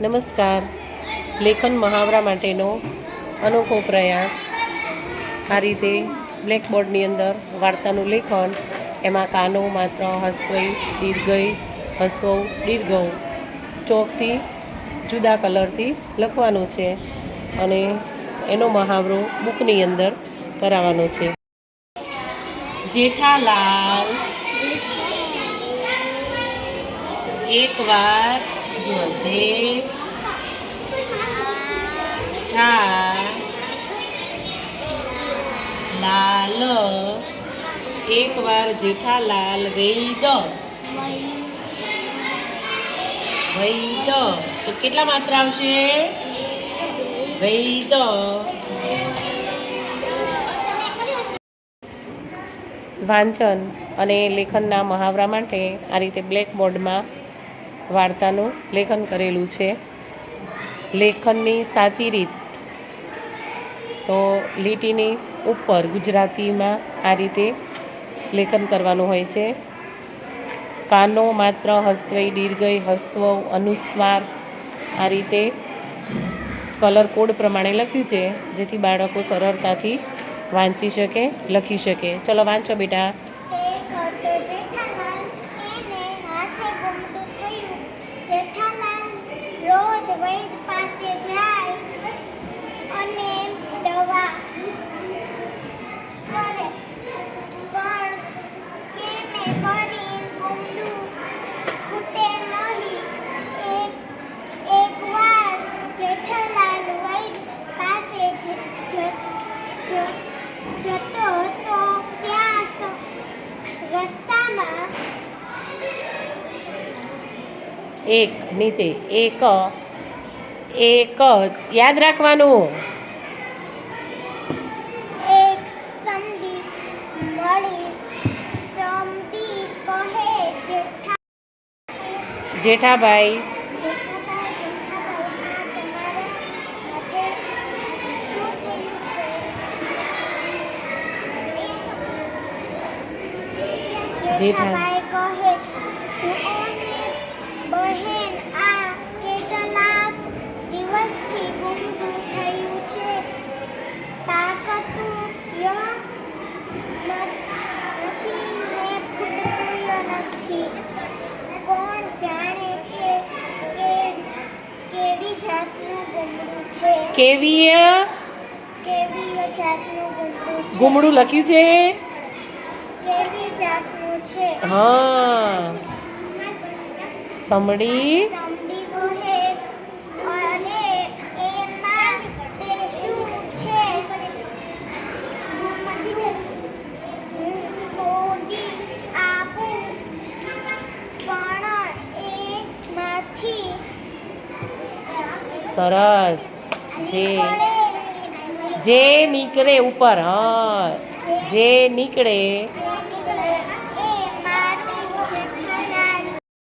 નમસ્કાર. લેખન મહાવરા માટેનો અનોખો પ્રયાસ. આ રીતે બ્લેકબોર્ડની અંદર વાર્તાનું લેખન, એમાં કાનો, માત્ર હસવઈ દીર્ઘઈ હસ્વઉ દીર્ઘઉ ચોકથી જુદા કલરથી લખવાનું છે અને એનો મહાવરો બુકની અંદર કરાવવાનો છે. જેઠાલાલ એકવાર જો જે ઠા લાલ એકવાર જેઠાલાલ વૈદ વૈદ. તો કેટલા માત્ર આવશે? વૈદ. વાંચન અને લેખનના મહાવરા માટે આ રીતે બ્લેકબોર્ડમાં વાર્તાનું લેખન કરેલું છે. લેખનની સાચી રીત તો લીટીની ઉપર ગુજરાતીમાં આ રીતે લેખન કરવાનું હોય છે. કાનો માત્ર હસ્વઈ દીર્ઘય હસ્વ, અનુસ્વાર આ રીતે કલર કોડ પ્રમાણે લખ્યું છે, જેથી બાળકો સરળતાથી વાંચી શકે, લખી શકે. ચલો વાંચો બેટા એક હતો જેઠાલાલ એને હાથે ગુમડું થયું. જેઠાલાલ રોજ વૈદ પાસે જાય અને દવા કરે. પણ કેમે કરી ગુમડું ખૂટે નહીં. એક, એકવાર જેઠાલાલ વૈદ પાસે જતો હતો ત્યાં રસ્તામાં એક નીચે એક એક યાદ રાખવાનું એક સમડી મળી સમડી કહે જેઠા જેઠાભાઈ જેઠાભાઈ જેઠાભાઈ આ તમારા હાથે શું થયું છે જેઠાભાઈ કહે જુઓને બહેન આ કેટલાક દિવસથી ગુમડું થયું છે. તાકતું ય નથી ને ફૂટતું ય નથી. કોણ જાણે કે કે કેવી જાતનું ગુમડું છે? કેવીય કેવી જાતનું ગુમડું ગુમડું લખ્યું છે? કેવી જાતનું છે? હા. સમડી સમડી કહે અને એમાં તે શું છે મોદી આપું પણ એમાંથી સરસ જે જે નીકળે ઉપર હા જે નીકળે જે